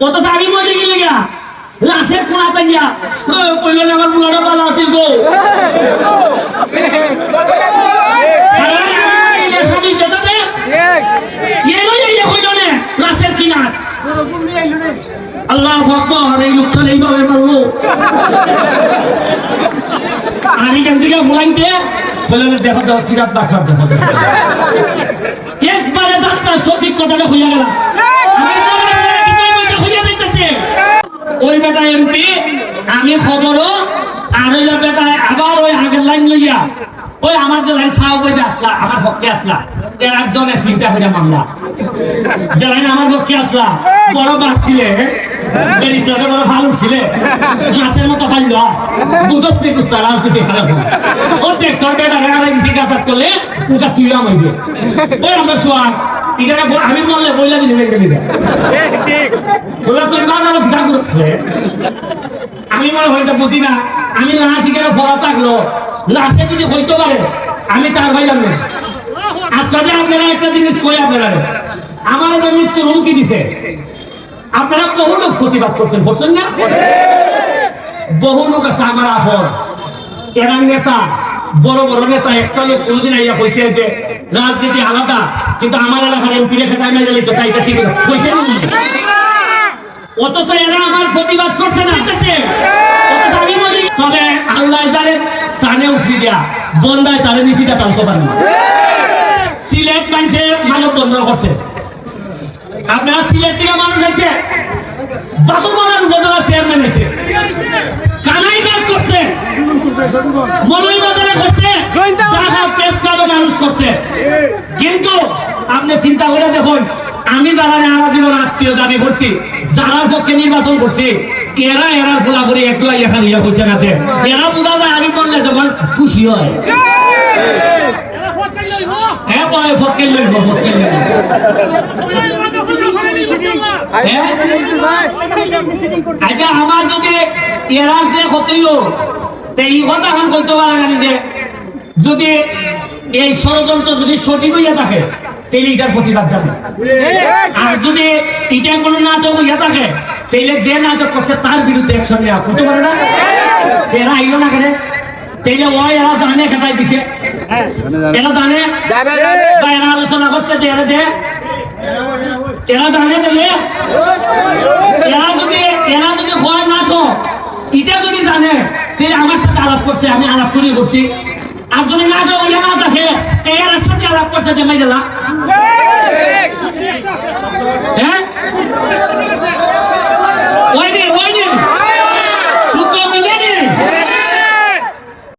অথচ আমি মরে গেলে গিয়া লাশের কোনা তাইয়া কইল না আমার বুলাটা ভালো আছিল গো। আল্লাহ আকবর, এই লোকটা এইভাবে মারলো আর এখান থেকে ফুলাইতে ফুলালে দেখো দেখো কি দেখো দেখো। একবারে যাত্রা সঠিক কথাটা হইয়া গেল ওই বেটা এমপি আমি খবরও আর ওই বেটা, আবার ওই আগের লাইন লইয়া। ওই আমার যে লাইন সাহ বইতে আসলা, আমার পক্ষে আসলা। এর একজনে তিনটা হইয়া মামলা। যে লাইন আমার পক্ষে আসলা, বড় বাড়ছিলে ব্যারিস্টারে বড় ভালো ছিলে মাসের মতো ফাইল বুঝস নি কুস্তার আর তুই খারাপ ও দেখ তোর বেটা রেগা লাগিছে গাতার করলে উকা তুই আমাইবে ওই আমরা এখানে আমি বললে বইলা দিন বেগে দিবে। বললা তুই আমি মনে হয়তো বুঝি না। আমি লাশ এখানে ফরা থাকল লাশে যদি হইতে পারে, আমি তার ভাইলাম না। আজকে যে আপনারা একটা জিনিস কই আপনারা? আমার যে মৃত্যুর হুমকি দিছে। আপনারা বহু লোক প্রতিবাদ করছেন করছেন না? বহু লোক আছে আমার আফর এরা নেতা, বড় বড় নেতা। একটা লোক কোনোদিন আইয়া কইছে যে, রাজনীতি আলাদা, কিন্তু আমার এলাকার এমপি রেখে টাইম মেরে তো চাইটা ঠিক না। অথচ এরা আমার প্রতিবাদ করছে না। আমি বলি তবে আল্লাহ জানে বন্দায় তারে নিচিটা টানতে পারে না। সিলেট মানছে মানব বন্ধন করছে। আপনারা সিলেট থেকে মানুষ আছে বাকুমালার উপজেলা চেয়ারম্যান হয়েছে কানাই কাজ করছে মলই বাজারে করছে প্রেস মানুষ করছে। কিন্তু আপনি চিন্তা করে দেখুন আমি যারা আরা জীবন আত্মীয় দাবি করছি যারা পক্ষে নির্বাচন করছি, এরা এরা ফোলা করে একটু এখানে ইয়ে হচ্ছে না যে। এরা বোঝা যায় আমি বললে যখন খুশি হয়। হ্যাঁ লইব লইব। হ্যাঁ? আচ্ছা আমার যদি এরার যে ক্ষতিও এই কথা এখন কইতে পারে না যে যদি এই ষড়যন্ত্র যদি সঠিক হইয়া থাকে তাহলে এটার প্রতিবাদ জানে আর যদি এটা কোনো নাটক হইয়া থাকে তাহলে যে নাটক করছে তার বিরুদ্ধে অ্যাকশন নেওয়া করতে পারে না। এরা আইলো না কেন? তাইলে ওই এরা জানে খেটাই দিছে। এরা জানে? বা এরা আলোচনা করছে যে এরা দে। এরা জানে দিলে এরা যদি এরা যদি হয় না তো এটা যদি জানে তাহলে আমার সাথে আলাপ করছে আমি আলাপ করি করছি। আর যদি না যাও ইয়া না থাকে এর সাথে আলাপ করছে যে মাই গেলা হ্যাঁ